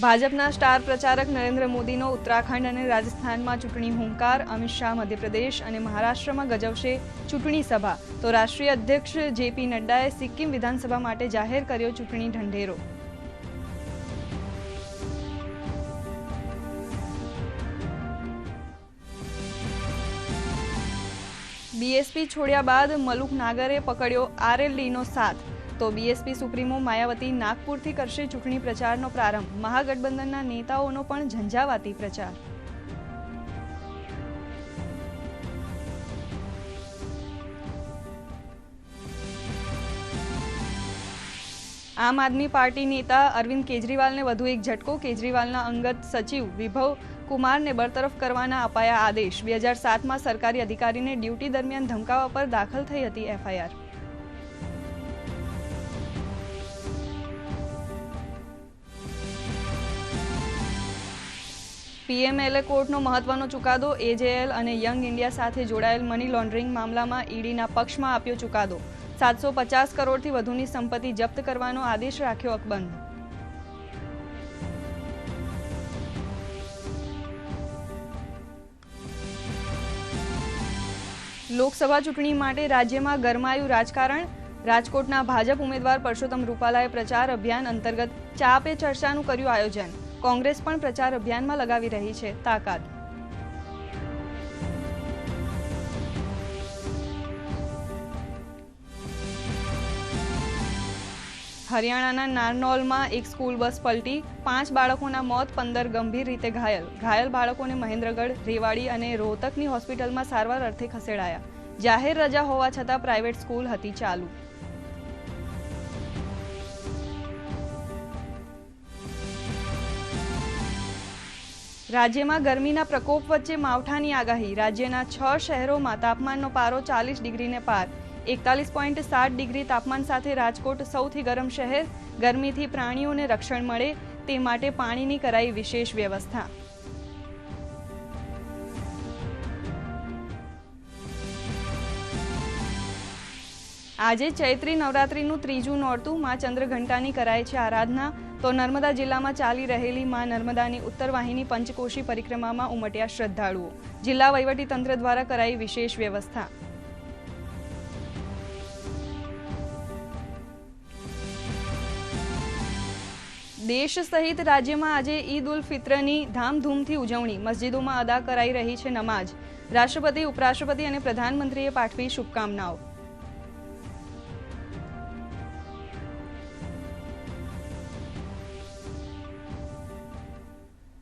ભાજપના સ્ટાર પ્રચારક નરેન્દ્ર મોદીનો ઉત્તરાખંડ અને રાજસ્થાનમાં ચૂંટણી હુંકાર, અમિત શાહ મધ્યપ્રદેશ અને મહારાષ્ટ્રમાં ગજવશે ચૂંટણી સભા. તો રાષ્ટ્રીય અધ્યક્ષ જેપી નડ્ડાએ સિક્કિમ વિધાનસભા માટે જાહેર કર્યો ચૂંટણી ઢંઢેરો. બીએસપી છોડ્યા બાદ મલુક નાગરે પકડ્યો આરએલડીનો સાથ. તો બીએસપી સુપ્રીમો માયાવતી નાગપુરથી કરશે ચૂંટણી પ્રચારનો પ્રારંભ મહાગઠબંધનના નેતાઓનો પણ ઝંઝાવાતી પ્રચાર આમ આદમી પાર્ટી નેતા અરવિંદ કેજરીવાલને વધુ એક ઝટકો. કેજરીવાલના અંગત સચિવ વિભવ કુમારને બરતરફ કરવાના અપાયા આદેશ. બે હજાર સાતમાં સરકારી અધિકારીને ડ્યુટી દરમિયાન ધમકાવવા પર દાખલ થઈ હતી એફઆઈઆર પીએમએલએ કોર્ટનો મહત્વનો ચુકાદો, એજેએલ અને યંગ ઇન્ડિયા સાથે જોડાયેલ મની લોન્ડરિંગ મામલામાં ઈડીના પક્ષમાં આપ્યો ચુકાદો. સાતસો પચાસ કરોડથી વધુની સંપત્તિ જપ્ત કરવાનો આદેશ રાખ્યો અકબંધ. લોકસભા ચૂંટણી માટે રાજ્યમાં ગરમાયું રાજકારણ. રાજકોટના ભાજપ ઉમેદવાર પરસોત્તમ રૂપાલાએ પ્રચાર અભિયાન અંતર્ગત ચા પે ચર્ચાનું કર્યું આયોજન. કોંગ્રેસ પણ પ્રચાર અભિયાનમાં લગાવી રહી છે તાકાત. હરિયાણાના નારનોલમાં એક સ્કૂલ બસ પલટી, પાંચ બાળકોના મોત, પંદર ગંભીર રીતે ઘાયલ. ઘાયલ બાળકોને મહેન્દ્રગઢ, રેવાડી અને રોહતકની હોસ્પિટલમાં સારવાર અર્થે ખસેડાયા. જાહેર રજા હોવા છતાં પ્રાઇવેટ સ્કૂલ હતી ચાલુ. રાજ્યમાં ગરમીના પ્રકોપ વચ્ચે માવઠાની આગાહી. રાજ્યના છ શહેરોમાં તાપમાનનો પારો ચાલીસ ડિગ્રીને પાર. એકતાલીસ પોઈન્ટ સાત ડિગ્રી તાપમાન સાથે રાજકોટ સૌથી ગરમ શહેર. ગરમીથી પ્રાણીઓને રક્ષણ મળે તે માટે પાણીની કરાઈ વિશેષ વ્યવસ્થા. આજે ચૈત્રી નવરાત્રીનું ત્રીજું નોરતું માં ચંદ્રઘંટાની કરાય છે આરાધના. તો નર્મદા જિલ્લામાં ચાલી રહેલી માં નર્મદાની ઉત્તર વાહિની પંચકોશી પરિક્રમામાં ઉમટ્યા શ્રદ્ધાળુઓ. જિલ્લા વહીવટીતંત્ર દ્વારા કરાઈ વિશેષ વ્યવસ્થા. દેશ સહિત રાજ્યમાં આજે ઈદ ઉલ ફિત્રની ધામધૂમથી ઉજવણી. મસ્જિદોમાં અદા કરાઈ રહી છે નમાજ રાષ્ટ્રપતિ, ઉપરાષ્ટ્રપતિ અને પ્રધાનમંત્રીએ પાઠવી શુભકામનાઓ.